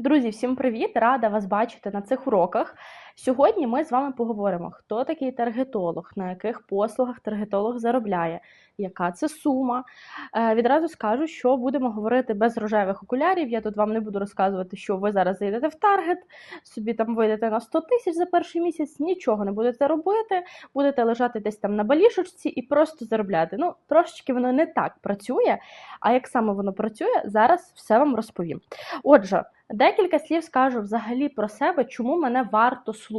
Друзі, всім привіт! Рада вас бачити на цих уроках. Сьогодні ми з вами поговоримо, хто такий таргетолог, на яких послугах таргетолог заробляє, яка це сума. Е, відразу скажу, що будемо говорити без рожевих окулярів. Я тут вам не буду розказувати, що ви зараз зайдете в таргет, собі там вийдете на 100 тисяч за перший місяць, нічого не будете робити, будете лежати десь там на балішечці і просто заробляти. Ну, трошечки воно не так працює. А як саме воно працює, зараз все вам розповім. Отже. Декілька слів скажу взагалі про себе, чому мене варто слухати,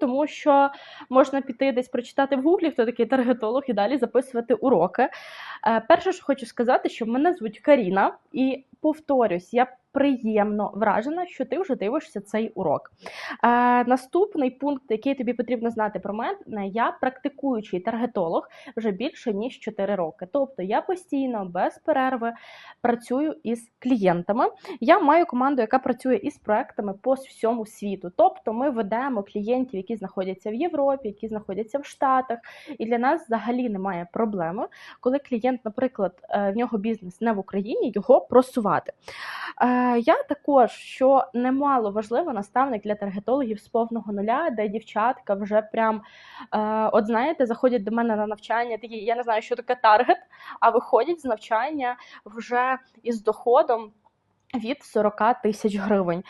тому що можна піти десь прочитати в гуглі, хто такий таргетолог, і далі записувати уроки. Е, перше, що хочу сказати, що мене звуть Каріна, і повторюсь, я приємно вражена, що ти вже дивишся цей урок. Е, Наступний пункт, який тобі потрібно знати про мене, я практикуючий таргетолог вже більше ніж 4 роки. Тобто я постійно без перерви працюю із клієнтами. Я маю команду, яка працює із проектами по всьому світу. Тобто ми ведемо клієнтів, які знаходяться в Європі, які знаходяться в Штатах. І для нас взагалі немає проблеми, коли клієнт, наприклад, е, в нього бізнес не в Україні, його просувати. Е, я також, що немало важливо, наставник для таргетологів з повного нуля, де дівчатка вже прям, е, от знаєте, заходять до мене на навчання, такі, я не знаю, що таке таргет, а виходять з навчання вже із доходом від 40 тисяч гривень. Е,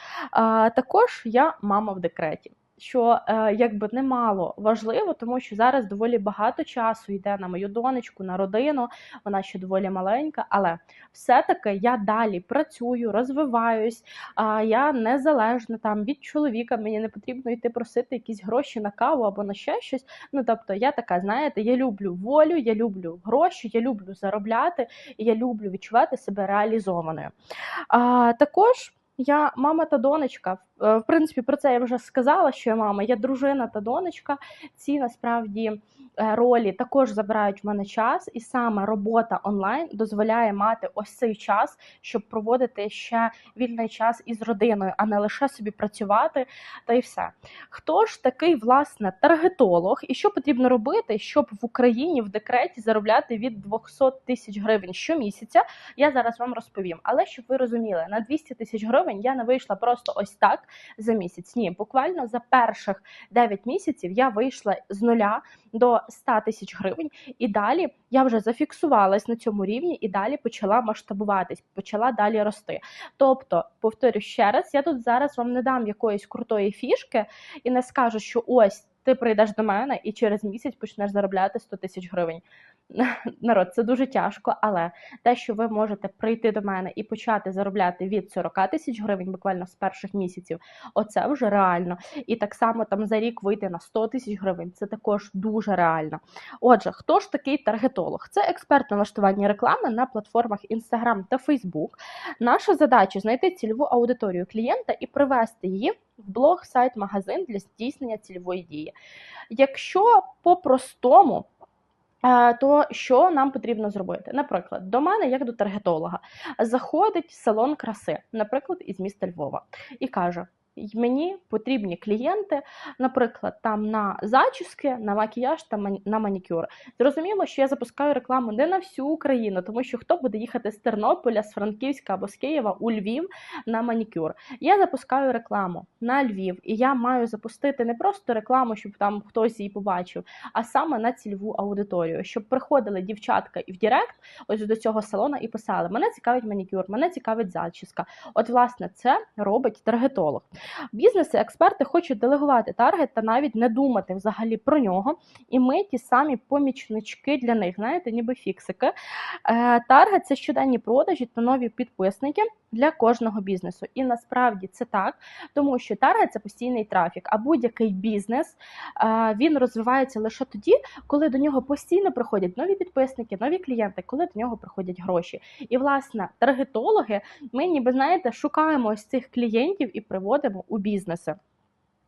також я мама в декреті що е, якби немало важливо, тому що зараз доволі багато часу йде на мою донечку, на родину. Вона ще доволі маленька, але все-таки я далі працюю, розвиваюсь. Я незалежна там від чоловіка. Мені не потрібно йти просити якісь гроші на каву або на ще щось. Ну тобто, я така, знаєте, я люблю волю, я люблю гроші, я люблю заробляти, і я люблю відчувати себе реалізованою. А, Також. Я мама та донечка. Е, в принципі, про це я вже сказала, що я мама, я дружина та донечка. Ці насправді Е, ролі також забирають в мене час, і саме робота онлайн дозволяє мати ось цей час, щоб проводити ще вільний час із родиною, а не лише собі працювати та й все. Хто ж такий власне таргетолог, і що потрібно робити, щоб в Україні в декреті заробляти від 200 тисяч гривень щомісяця? Я зараз вам розповім. Але щоб ви розуміли, на 200 тисяч гривень я не вийшла просто ось так за місяць. Ні, буквально за перших 9 місяців я вийшла з нуля до 100 тисяч гривень, і далі я вже зафіксувалась на цьому рівні і далі почала масштабуватись, почала далі рости. Тобто, повторю ще раз, я тут зараз вам не дам якоїсь крутої фішки і не скажу, що ось ти прийдеш до мене і через місяць почнеш заробляти 100 тисяч гривень. Народ, це дуже тяжко, але те, що ви можете прийти до мене і почати заробляти від 40 тисяч гривень, буквально з перших місяців, оце вже реально. І так само там за рік вийти на 100 тисяч гривень, це також дуже реально. Отже, хто ж такий таргетолог? Це експерт налаштування реклами на платформах Instagram та Facebook. Наша задача знайти цільову аудиторію клієнта і привести її в блог, сайт, магазин для здійснення цільової дії. Якщо по-простому, то що нам потрібно зробити? Наприклад, до мене, як до таргетолога, заходить салон краси, наприклад, із міста Львова, і каже: Мені потрібні клієнти, наприклад, там на зачіски, на макіяж та на манікюр. Зрозуміло, що я запускаю рекламу не на всю Україну, тому що хто буде їхати з Тернополя, з Франківська або з Києва у Львів на манікюр. Я запускаю рекламу на Львів, і я маю запустити не просто рекламу, щоб там хтось її побачив, а саме на цільову аудиторію, щоб приходили дівчатка і в Директ, ось до цього салона, і писали: Мене цікавить манікюр, мене цікавить зачіска. От, власне, це робить таргетолог. Бізнеси, експерти хочуть делегувати таргет та навіть не думати взагалі про нього. І ми ті самі помічнички для них, знаєте, ніби фіксики. Е, таргет це щоденні продажі та нові підписники для кожного бізнесу. І насправді це так, тому що таргет це постійний трафік, а будь-який бізнес е, він розвивається лише тоді, коли до нього постійно приходять нові підписники, нові клієнти, коли до нього приходять гроші. І, власне, таргетологи, ми ніби знаєте, шукаємо ось цих клієнтів і приводимо у бізнеси.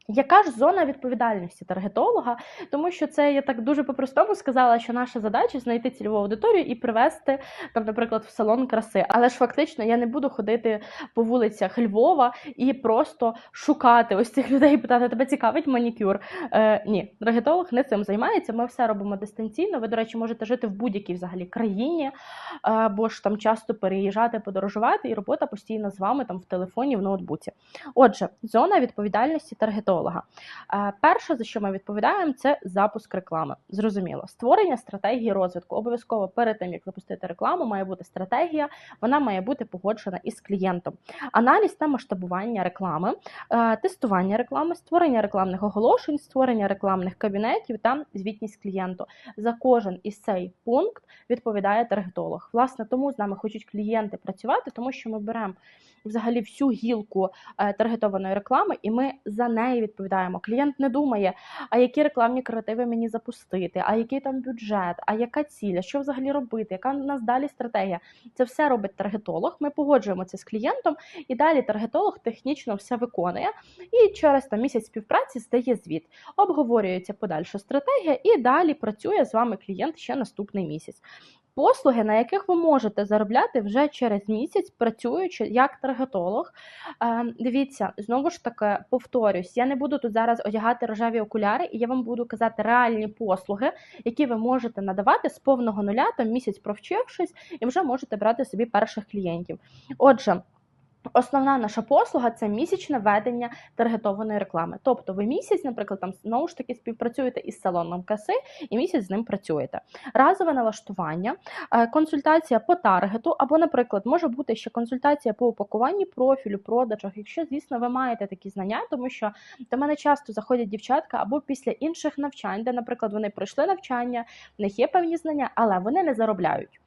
Яка ж зона відповідальності таргетолога? Тому що це я так дуже по-простому сказала, що наша задача знайти цільову аудиторію і привести там, наприклад, в салон краси. Але ж фактично я не буду ходити по вулицях Львова і просто шукати ось цих людей, і питати, тебе цікавить манікюр. Е, Ні, таргетолог не цим займається. Ми все робимо дистанційно. Ви, до речі, можете жити в будь-якій взагалі країні, е, бо ж там часто переїжджати, подорожувати, і робота постійно з вами там в телефоні, в ноутбуці. Отже, зона відповідальності таргетолога. Е, Перше, за що ми відповідаємо, це запуск реклами. Зрозуміло, створення стратегії розвитку. Обов'язково перед тим, як запустити рекламу, має бути стратегія, вона має бути погоджена із клієнтом. Аналіз та масштабування реклами, е, тестування реклами, створення рекламних оголошень, створення рекламних кабінетів та звітність клієнту. За кожен із цей пункт відповідає таргетолог. Власне, тому з нами хочуть клієнти працювати, тому що ми беремо взагалі всю гілку е, таргетованої реклами, і ми за неї відповідаємо. Клієнт не думає, а які рекламні креативи мені запустити, а який там бюджет, а яка ціль, а що взагалі робити, яка у нас далі стратегія. Це все робить таргетолог. Ми погоджуємо це з клієнтом, і далі таргетолог технічно все виконує. І через там місяць співпраці здає звіт, обговорюється подальша стратегія, і далі працює з вами клієнт ще наступний місяць послуги, на яких ви можете заробляти вже через місяць, працюючи як таргетолог. Е, дивіться, знову ж таки повторюсь, я не буду тут зараз одягати рожеві окуляри, і я вам буду казати реальні послуги, які ви можете надавати з повного нуля, там місяць провчившись, і вже можете брати собі перших клієнтів. Отже. Основна наша послуга це місячне ведення таргетованої реклами. Тобто ви місяць, наприклад, там знову ж таки співпрацюєте із салоном каси і місяць з ним працюєте. Разове налаштування, е, консультація по таргету, або, наприклад, може бути ще консультація по упакуванні профілю, продажах, якщо, звісно, ви маєте такі знання, тому що до мене часто заходять дівчатка або після інших навчань, де, наприклад, вони пройшли навчання, в них є певні знання, але вони не заробляють.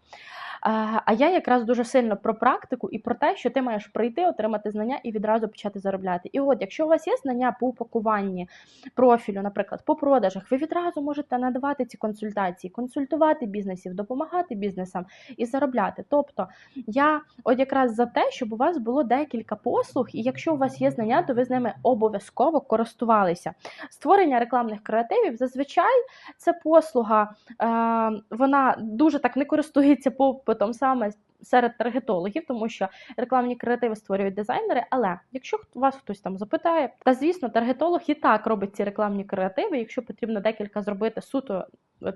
А я якраз дуже сильно про практику і про те, що ти маєш прийти, отримати знання і відразу почати заробляти. І от, якщо у вас є знання по упакуванні профілю, наприклад, по продажах, ви відразу можете надавати ці консультації, консультувати бізнесів, допомагати бізнесам і заробляти. Тобто я от якраз за те, щоб у вас було декілька послуг, і якщо у вас є знання, то ви з ними обов'язково користувалися. Створення рекламних креативів зазвичай це послуга, е, вона дуже так не користується по попитом саме серед таргетологів, тому що рекламні креативи створюють дизайнери. Але якщо вас хтось там запитає, та звісно, таргетолог і так робить ці рекламні креативи, якщо потрібно декілька зробити суто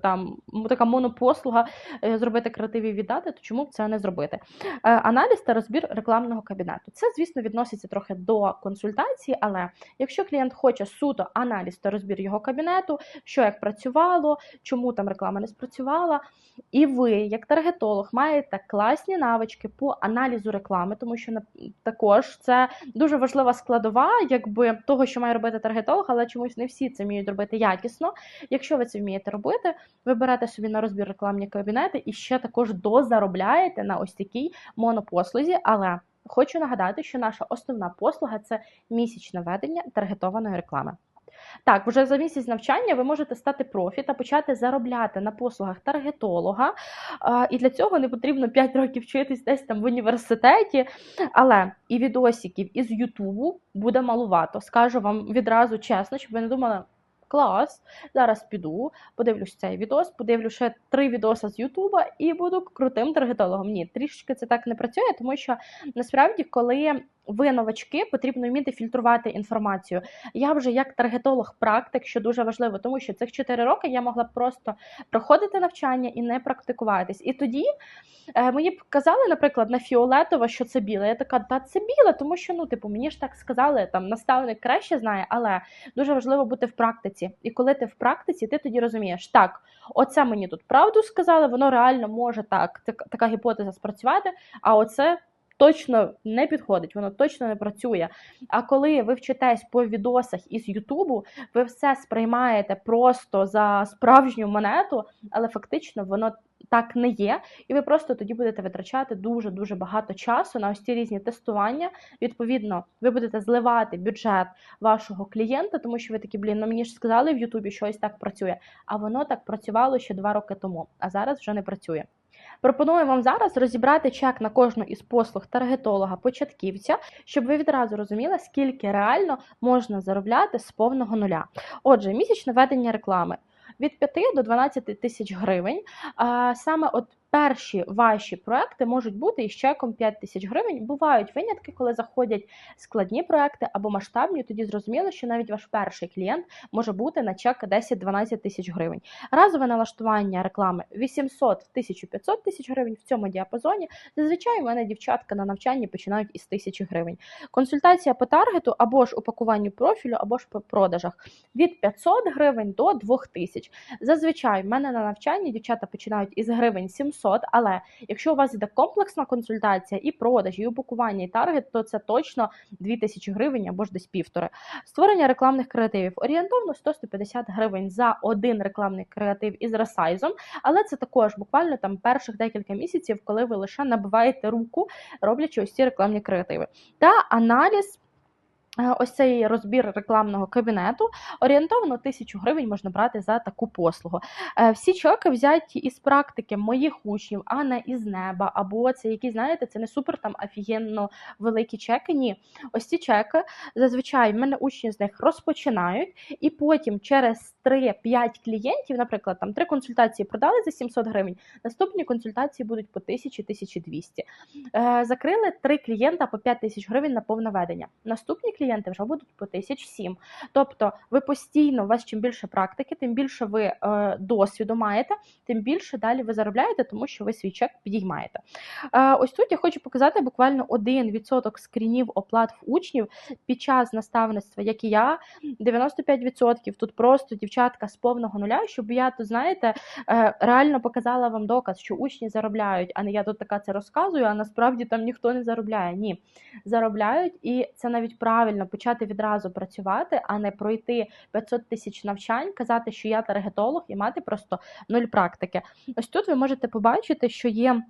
там така монопослуга е, зробити креатив і віддати, то чому б це не зробити? Е, аналіз та розбір рекламного кабінету. Це, звісно, відноситься трохи до консультації, але якщо клієнт хоче суто аналіз та розбір його кабінету, що як працювало, чому там реклама не спрацювала, і ви, як таргетолог, маєте класні навички по аналізу реклами, тому що також це дуже важлива складова, якби того, що має робити таргетолог, але чомусь не всі це вміють робити якісно. Якщо ви це вмієте робити, ви берете собі на розбір рекламні кабінети і ще також дозаробляєте на ось такій монопослузі. Але хочу нагадати, що наша основна послуга це місячне ведення таргетованої реклами. Так, вже за місяць навчання ви можете стати профі та почати заробляти на послугах таргетолога. І для цього не потрібно 5 років вчитись десь там в університеті. Але і відосиків із Ютубу буде малувато. Скажу вам відразу чесно, щоб ви не думали, клас. Зараз піду, подивлюсь цей відос, подивлю ще три відоси з Ютуба і буду крутим таргетологом. Ні, трішечки це так не працює, тому що насправді, коли ви новачки, потрібно вміти фільтрувати інформацію. Я вже як таргетолог-практик, що дуже важливо, тому що цих 4 роки я могла просто проходити навчання і не практикуватись. І тоді е, мені б казали, наприклад, на фіолетово, що це біле. Я така, та це біле, тому що ну, типу, мені ж так сказали, там наставник краще знає, але дуже важливо бути в практиці. І коли ти в практиці, ти тоді розумієш, так, оце мені тут правду сказали, воно реально може так, така гіпотеза спрацювати, а оце точно не підходить, воно точно не працює. А коли ви вчитесь по відосах із Ютубу, ви все сприймаєте просто за справжню монету, але фактично воно. Так не є, і ви просто тоді будете витрачати дуже-дуже багато часу на ось ці різні тестування. Відповідно, ви будете зливати бюджет вашого клієнта, тому що ви такі, блін, ну мені ж сказали в Ютубі, що ось так працює. А воно так працювало ще два роки тому, а зараз вже не працює. Пропоную вам зараз розібрати чек на кожну із послуг таргетолога-початківця, щоб ви відразу розуміли, скільки реально можна заробляти з повного нуля. Отже, місячне ведення реклами від 5 до 12 тисяч гривень. Саме от перші ваші проекти можуть бути із чеком 5 тисяч гривень. Бувають винятки, коли заходять складні проекти або масштабні. Тоді зрозуміло, що навіть ваш перший клієнт може бути на чек 10-12 тисяч гривень. Разове налаштування реклами 800-1500 тисяч гривень в цьому діапазоні. Зазвичай у мене дівчатка на навчанні починають із 1000 гривень. Консультація по таргету або ж упакуванню профілю, або ж по продажах від 500 гривень до 2000. Зазвичай в мене на навчанні дівчата починають із гривень 700, але якщо у вас йде комплексна консультація і продаж, і упакування, і таргет, то це точно 2000 гривень або ж десь півтори. Створення рекламних креативів орієнтовно 100-150 гривень за один рекламний креатив із ресайзом, але це також буквально там перших декілька місяців, коли ви лише набиваєте руку, роблячи ось ці рекламні креативи. Та аналіз. Е, ось цей розбір рекламного кабінету орієнтовно тисячу гривень можна брати за таку послугу. Е, всі чеки взяті із практики моїх учнів, а не із неба. Або це які, знаєте, це не супер там офігенно великі чеки. Ні, ось ці чеки зазвичай в мене учні з них розпочинають, і потім через 3-5 клієнтів, наприклад, там три консультації продали за 700 гривень. Наступні консультації будуть по 1000-1200. Е, закрили три клієнта по 5 тисяч гривень на повне ведення. Наступні клієнти вже будуть по 1007. Тобто, ви постійно, у вас чим більше практики, тим більше ви е, досвіду маєте, тим більше далі ви заробляєте, тому що ви свій чек підіймаєте. Е, ось тут я хочу показати буквально 1% скрінів оплат в учнів під час наставництва, як і я, 95%. Тут просто дівчатка з повного нуля, щоб я тут, знаєте, е, реально показала вам доказ, що учні заробляють, а не я тут така це розказую, а насправді там ніхто не заробляє. Ні, заробляють, і це навіть правильно почати відразу працювати, а не пройти 500 тисяч навчань, казати, що я таргетолог, і мати просто нуль практики. Ось тут ви можете побачити, що є.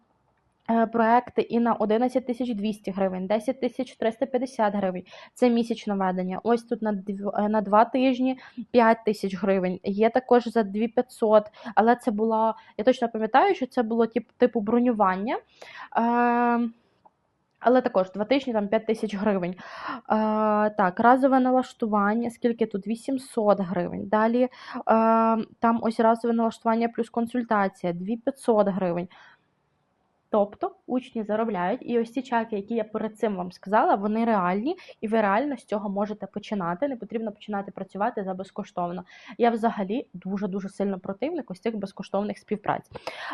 Е, проекти і на 11 тисяч 200 гривень, 10 тисяч 350 гривень. Це місячне ведення. Ось тут на дв... на два тижні 5 тисяч гривень. Є також за 2500, але це було, я точно пам'ятаю, що це було тип, типу бронювання. Е... Але також два тижні там 5 тисяч гривень. Е, Так, разове налаштування, скільки тут 800 гривень. Далі е, там ось разове налаштування плюс консультація 2500 гривень. Тобто учні заробляють, і ось ці чеки, які я перед цим вам сказала, вони реальні, і ви реально з цього можете починати. Не потрібно починати працювати за безкоштовно. Я взагалі дуже-дуже сильно противник ось цих безкоштовних співпраць.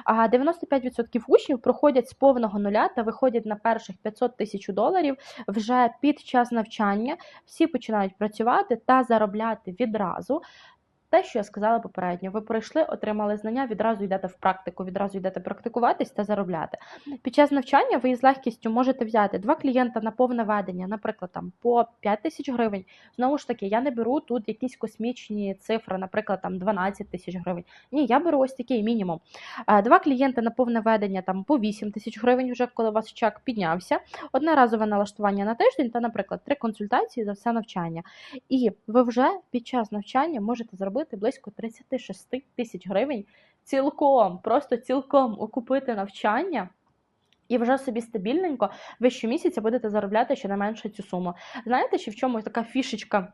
А 95% учнів проходять з повного нуля та виходять на перших 500 тисяч доларів вже під час навчання. Всі починають працювати та заробляти відразу. Те, що я сказала попередньо, ви пройшли, отримали знання, відразу йдете в практику, відразу йдете практикуватись та заробляти. Під час навчання ви з легкістю можете взяти два клієнта на повне ведення, наприклад, там по 5 тисяч гривень. Знову ж таки, я не беру тут якісь космічні цифри, наприклад, там 12 тисяч гривень. Ні, я беру ось такий мінімум. Два клієнти на повне ведення там по 8 тисяч гривень, вже коли у вас чек піднявся. Одноразове налаштування на тиждень та, наприклад, три консультації за все навчання. І ви вже під час навчання можете зробити заробити близько 36 тисяч гривень цілком, просто цілком окупити навчання. І вже собі стабільненько ви щомісяця будете заробляти щонайменше цю суму. Знаєте, чи в чому така фішечка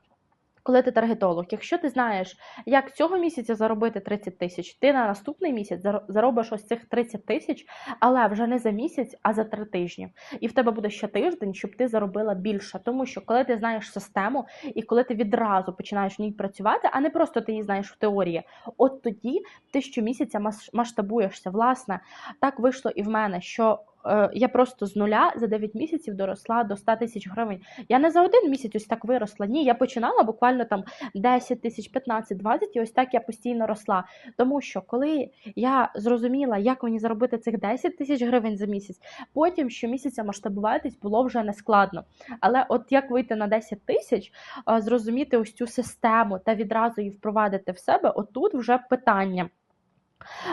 коли ти таргетолог, якщо ти знаєш, як цього місяця заробити 30 тисяч, ти на наступний місяць заробиш ось цих 30 тисяч, але вже не за місяць, а за три тижні. І в тебе буде ще тиждень, щоб ти заробила більше. Тому що коли ти знаєш систему і коли ти відразу починаєш в ній працювати, а не просто ти її знаєш в теорії, от тоді ти щомісяця масштабуєшся. Власне, так вийшло і в мене, що. Е, я просто з нуля за 9 місяців доросла до 100 тисяч гривень. Я не за один місяць ось так виросла. Ні, я починала буквально там 10 тисяч, 15, 20, і ось так я постійно росла. Тому що коли я зрозуміла, як мені заробити цих 10 тисяч гривень за місяць, потім щомісяця масштабуватись було вже не складно. Але от як вийти на 10 тисяч, е, зрозуміти ось цю систему та відразу її впровадити в себе, отут вже питання.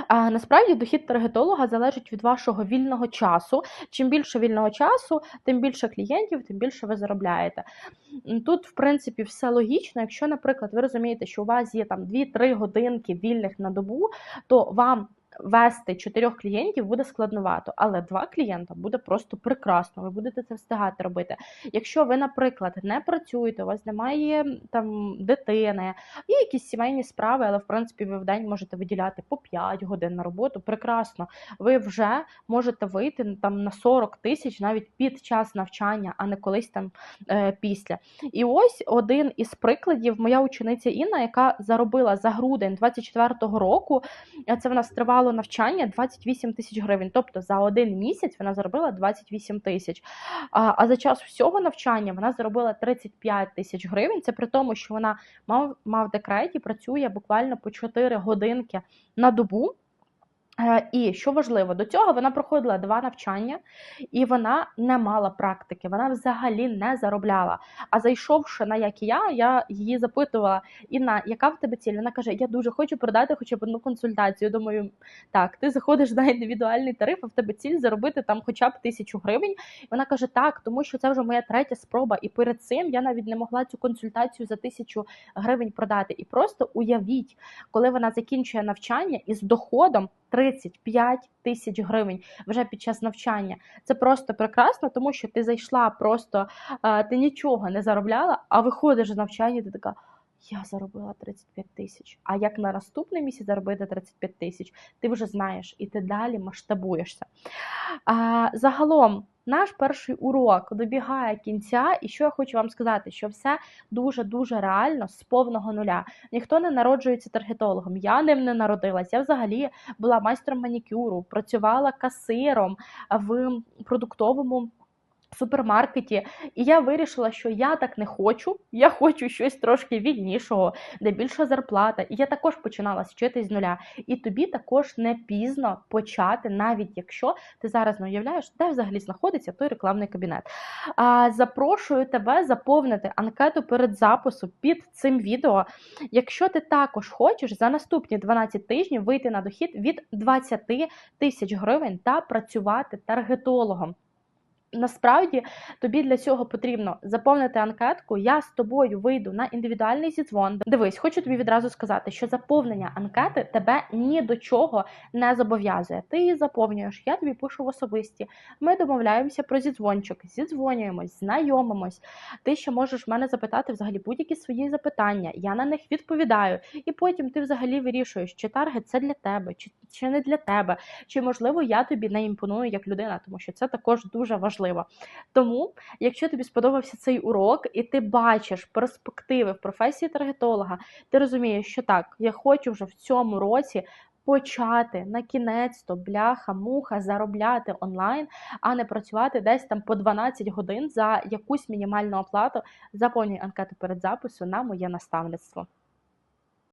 А, Насправді дохід таргетолога залежить від вашого вільного часу. Чим більше вільного часу, тим більше клієнтів, тим більше ви заробляєте. Тут, в принципі, все логічно. Якщо, наприклад, ви розумієте, що у вас є там 2-3 годинки вільних на добу, то вам вести чотирьох клієнтів буде складновато, але два клієнта буде просто прекрасно. Ви будете це встигати робити. Якщо ви, наприклад, не працюєте, у вас немає там дитини, є якісь сімейні справи, але в принципі ви в день можете виділяти по 5 годин на роботу. Прекрасно, ви вже можете вийти там на 40 тисяч навіть під час навчання, а не колись там е, після. І ось один із прикладів, моя учениця Інна, яка заробила за грудень 24-го року. Це в нас тривало навчання 28 тисяч гривень. Тобто за один місяць вона заробила 28 тисяч. А, а за час всього навчання вона заробила 35 тисяч гривень. Це при тому, що вона мав, мав декреті, працює буквально по 4 годинки на добу. Е, І що важливо, до цього вона проходила два навчання, і вона не мала практики, вона взагалі не заробляла. А зайшовши на як і я, я її запитувала: Інна, яка в тебе ціль? Вона каже: Я дуже хочу продати хоча б одну консультацію. Думаю, так, ти заходиш на індивідуальний тариф, а в тебе ціль заробити там хоча б тисячу гривень. І вона каже: Так, тому що це вже моя третя спроба, і перед цим я навіть не могла цю консультацію за тисячу гривень продати. І просто уявіть, коли вона закінчує навчання із доходом 35 тисяч гривень вже під час навчання. Це просто прекрасно, тому що ти зайшла просто, е, ти нічого не заробляла, а виходиш з навчання, ти така. Я заробила 35 тисяч. А як на наступний місяць заробити 35 тисяч, ти вже знаєш, і ти далі масштабуєшся. А, Загалом, наш перший урок добігає кінця, і що я хочу вам сказати, що все дуже-дуже реально з повного нуля. Ніхто не народжується таргетологом. Я ним не народилась. Я взагалі була майстром манікюру, працювала касиром в продуктовому. Супермаркеті, і я вирішила, що я так не хочу. Я хочу щось трошки вільнішого, де більша зарплата. І я також починала вчитись з нуля. І тобі також не пізно почати, навіть якщо ти зараз не уявляєш, де взагалі знаходиться той рекламний кабінет. А, Запрошую тебе заповнити анкету перед запису під цим відео. Якщо ти також хочеш за наступні 12 тижнів вийти на дохід від 20 тисяч гривень та працювати таргетологом. Насправді тобі для цього потрібно заповнити анкетку. Я з тобою вийду на індивідуальний зідзвон. Дивись, хочу тобі відразу сказати, що заповнення анкети тебе ні до чого не зобов'язує. Ти її заповнюєш, я тобі пишу в особисті. Ми домовляємося про зідзвончик, зідзвонюємось, знайомимось. Ти ще можеш в мене запитати взагалі будь-які свої запитання. Я на них відповідаю, і потім ти взагалі вирішуєш, чи таргет це для тебе, чи, чи не для тебе, чи можливо я тобі не імпоную як людина, тому що це також дуже важливо. Тому, якщо тобі сподобався цей урок, і ти бачиш перспективи в професії таргетолога, ти розумієш, що так, я хочу вже в цьому році. Почати на кінець то бляха, муха заробляти онлайн, а не працювати десь там по 12 годин за якусь мінімальну оплату. Заповнюй анкету перед запису на моє наставництво.